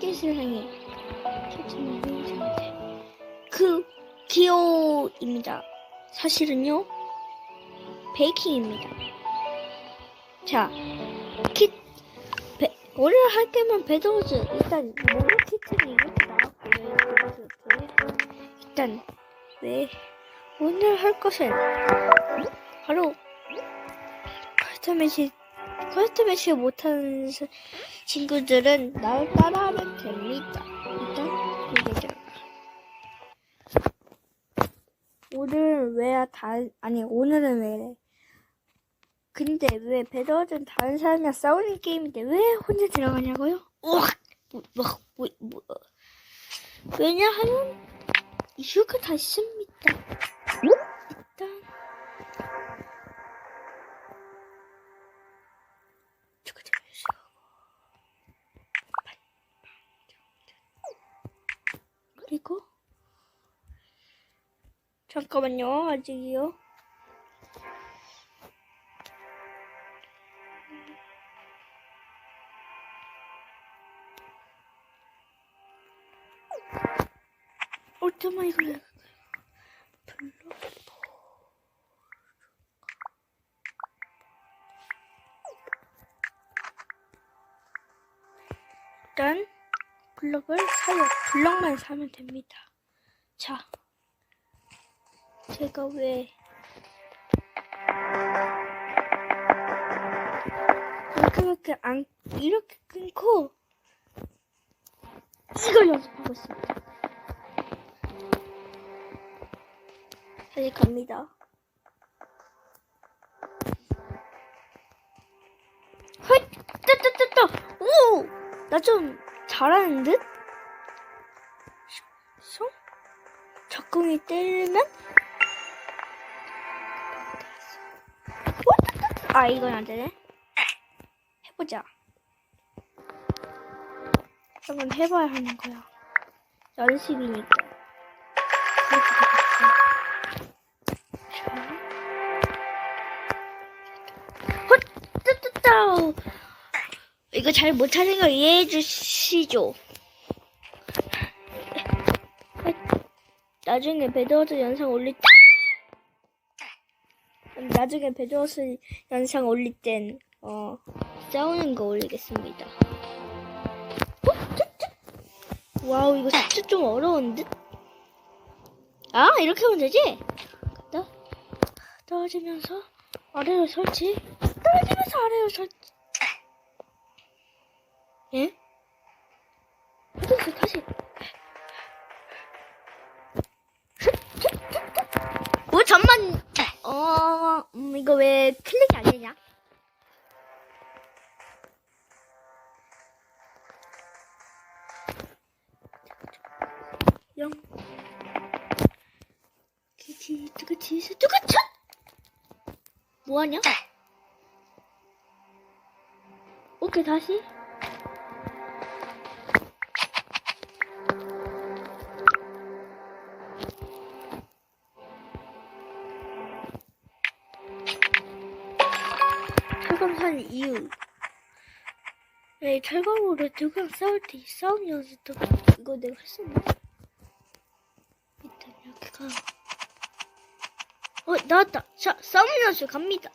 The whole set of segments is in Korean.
햇빛을 향해 생생한데 그 기호입니다. 사실은요 베이킹입니다. 자, 키 배, 오늘 할 때만 배도즈 일단 모노 키트는 이렇게 나왔고요. 일단 네 오늘 할 것은 바로 커스터매시 커스터매시 못하는 사- 친구들은 날 따라하면 됩니다. 일단 이게 오늘은 왜야 다 아니 오늘은 왜래? 근데 왜 배더든 다른 사람이랑 싸우는 게임인데 왜 혼자 들어가냐고요? 뭐, 뭐, 뭐, 뭐. 왜냐하면 이유가 다 있습니다. 그리고 잠깐만요 아직이요. 블럭을 사요. 블럭만 사면 됩니다. 자, 제가 왜 이렇게 안 이렇게 끊고 이걸 연습하고 있습니다. 다시 갑니다. 헐, 따따따따, 오, 나 좀 잘하는 듯? 숑? 적궁이 때리면? 오, 따따따. 아, 이건 안 되네. 해보자. 한번 해봐야 하는 거야. 연습이니까. 이거 잘 못하는 거 이해해 주시죠. 나중에 배드워스 영상 올릴 때 나중에 배드워스 영상 올릴 땐 어, 싸우는 거 올리겠습니다. 어? 와우 이거 진짜 좀 어려운 듯? 아 이렇게 하면 되지? 떨어지면서 아래로 설치 떨어지면서 아래로 설치 예? 다시 다시 오 잠만 어 음, 이거 왜 클릭이 안 되냐? 영 기지 두그치 두그쳐 뭐하냐? 오케이 다시 네, 결과물로 누구랑 싸울 때 싸움 연습도 이거 내가 했었나? 일단 여기 가. 어, 나왔다. 자, 싸움 연습 갑니다.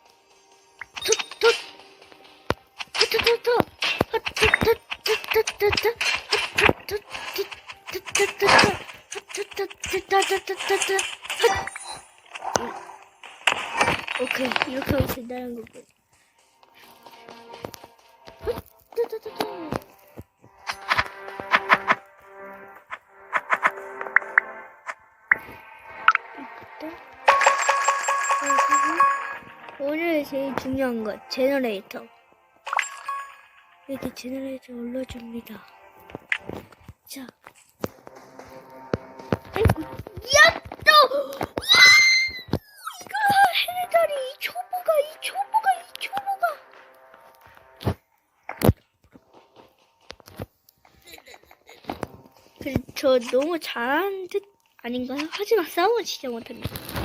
툭, 툭. 툭툭툭툭. 오케이, 이렇게 하고 있어, 나랑 그거. 오늘 제일 중요한 것 제너레이터. 이렇게 제너레이터 올려줍니다. 자. 아이고 야또! 이거 해내다니 이 초보가 이 초보가 이 초보가! 그래 저 너무 잘하는 듯 아닌가요? 하지만 싸움은 진짜 못합니다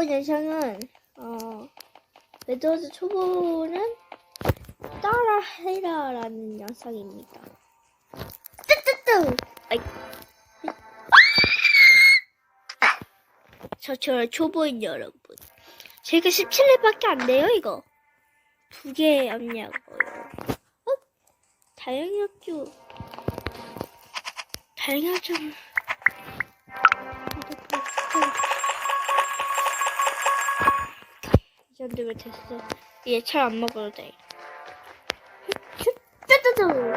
이번 영상은 어 레드워즈 초보는 따라 해라 된다라는 양상입니다. 뜨뜨뜨! 아이. 저처럼 초보인 여러분. 제가 17렙밖에 안 돼요, 이거. 두 개 없냐고요. 어? 다행이었죠. 다행이었죠. 이 정도면 됐어. 얘 잘 안 먹어도 돼. 짜자잔!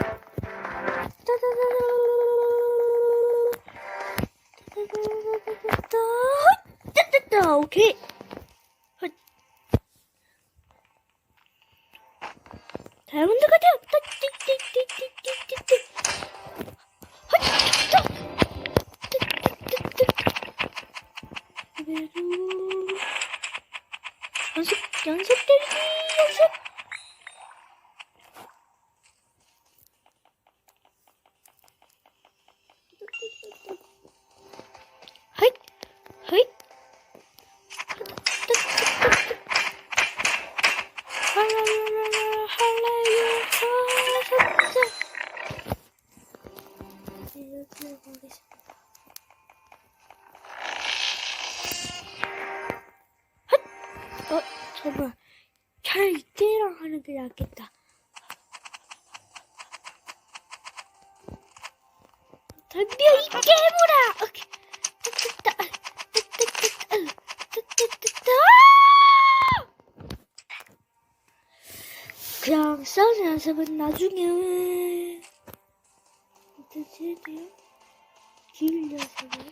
짜자잔! 오케이. 헛. 다이아몬드가 되 어, 잠깐만. 차라리 이때랑 하는 게 낫겠다. 덤벼, 이 깨물아! 그냥 싸우는 연습은 나중에 어떻게 해야 돼요? 기울 연습을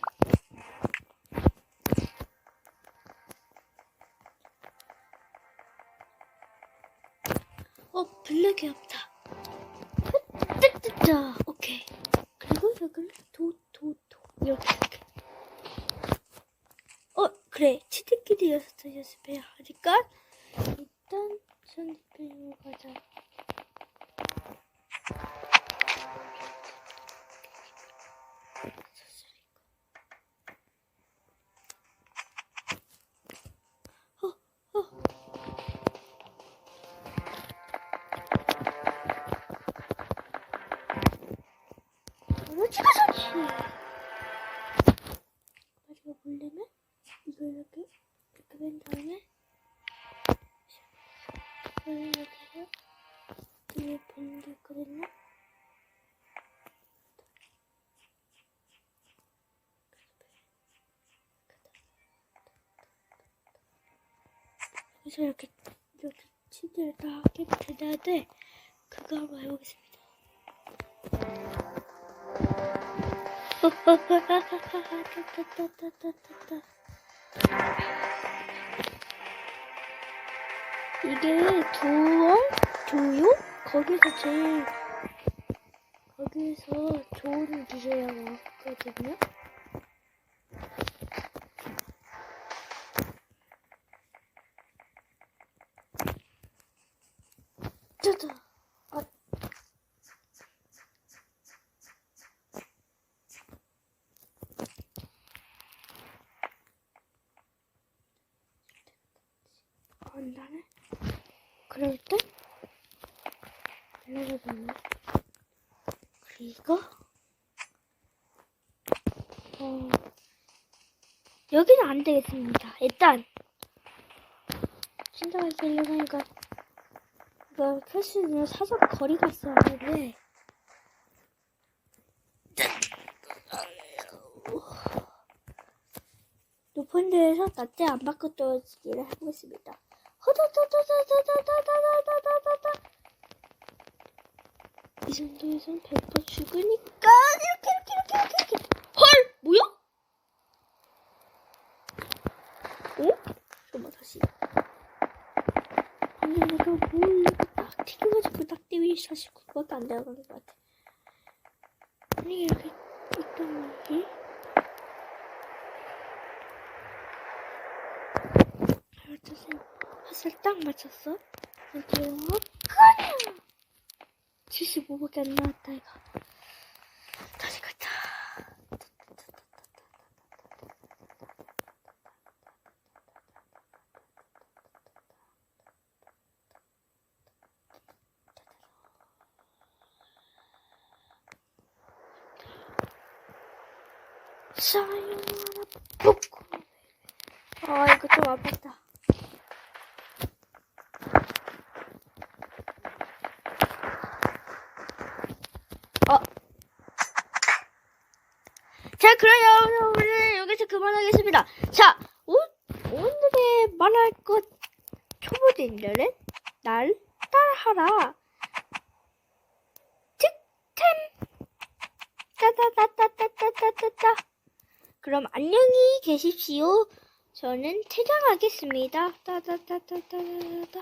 어 블랙이 없다 뜨뜨뜨 오케이. 그리고 여기를 도도도. 이렇게. 이렇게 어 그래. 치트키드 여섯 연습해야 이거 이렇게 이렇게 된 다음에 이걸 이렇게 뒤에 보는 게 있거든요 그래서 이렇게 이렇게 치즈를 다 깨끗이 내야 돼 그거 한번 해보겠습니다 이게 두어? 두요? 거기서 제일 거기서 좋은 기계라고 하거든요. 짜자. 아. 안 나네. 그럴 때 내려줬네. 그리고 어 여기는 안 되겠습니다. 일단 신장을 쓰려니까 이거 켤수 있는 사적 거리가 있어야 하는데 높은 데에서 낮게 안 받고 떨어지기를 해보겠습니다. 허다다다다다다다다다다다 이 정도에선 100% 죽으니까 이렇게 이렇게 이렇게 이렇게 이렇게. 헐! 뭐야? 어? 잠깐만 다시. 아니 내가 뭘 딱 튀겨가지고 딱 때문에 사실 그거밖에 안 들어가는 것 같아. 아니 이렇게 있단 말이지 맞췄어 핫을 딱 맞췄어? 어 그냥 75%なったいが。確かに。さよなら、僕。ああ、行くとはった。 그만하겠습니다. 자, 오, 오늘의 말할 것 초보들은 날 따라하라. 득템. 따다다다다다다다. 그럼 안녕히 계십시오. 저는 퇴장하겠습니다. 따다다다다다.